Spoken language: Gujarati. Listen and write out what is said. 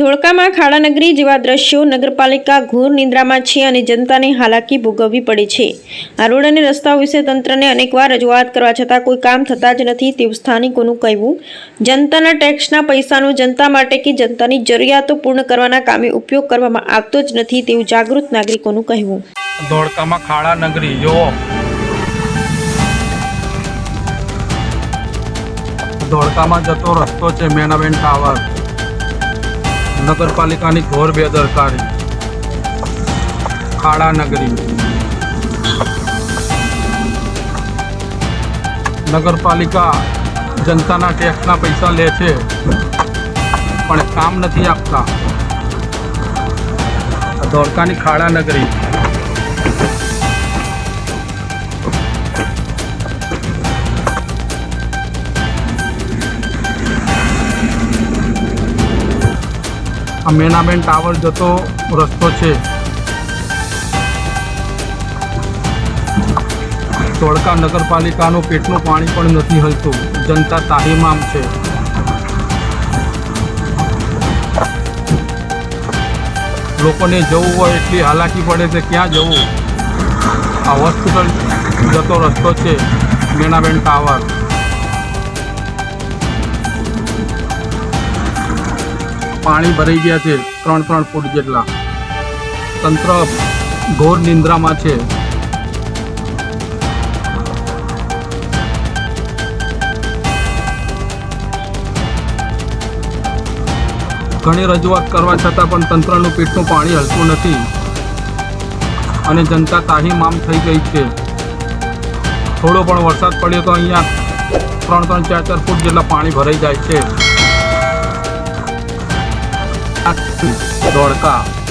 ધોળકામાં ખાડાનગરી જેવા દ્રશ્યો નગરપાલિકા ઘોર નિંદ્રામાં છે અને જનતાને હાલાકી ભોગવવી પડે છે. આ રોડ અને રસ્તાઓ વિશે તંત્રને અનેકવાર રજૂઆત કરવા છતાં કોઈ કામ થતા જ નથી તેવું સ્થાનિકોનું કહેવું. જનતાના ટેક્સના પૈસાનો જનતા માટે કે જનતાની જરૂરિયાતો પૂર્ણ કરવાના કામે ઉપયોગ કરવામાં આવતો જ નથી તેવું જાગૃત નાગરિકોનું કહેવું. ધોળકામાં ખાડાનગરી ધોળકામાં જતો રસ્તો છે મેનાબેન ટાવર. નગરપાલિકાની ઘોર બેદરકારી. ખાડા નગરી. નગરપાલિકા જનતાના ટેક્સના પૈસા લે છે, પણ કામ નથી આપતા. ધોળકાની ખાડા નગરી. આ મેનાબેન ટાવર જતો રસ્તો છે. ધોળકા નગરપાલિકાનું પેટનું પાણી પણ નથી હલતું. જનતા તાહીમામ છે. લોકોને જવું હોય એટલી હાલાકી પડે છે, ક્યાં જવું? આ હોસ્પિટલ જતો રસ્તો છે, મેનાબેન ટાવર. પાણી ભરાઈ ગયા છે, ત્રણ ત્રણ ફૂટ જેટલા. તંત્ર ઘોર નિંદ્રામાં છે. ઘણી રજૂઆત કરવા છતાં પણ તંત્રનું પેટનું પાણી હલતું નથી. અને જનતા તાહીમામ થઈ ગઈ છે. થોડો પણ વરસાદ પડ્યો તો અહીંયા ત્રણ ત્રણ ચાર ચાર ફૂટ જેટલા પાણી ભરાઈ જાય છે. アップドか。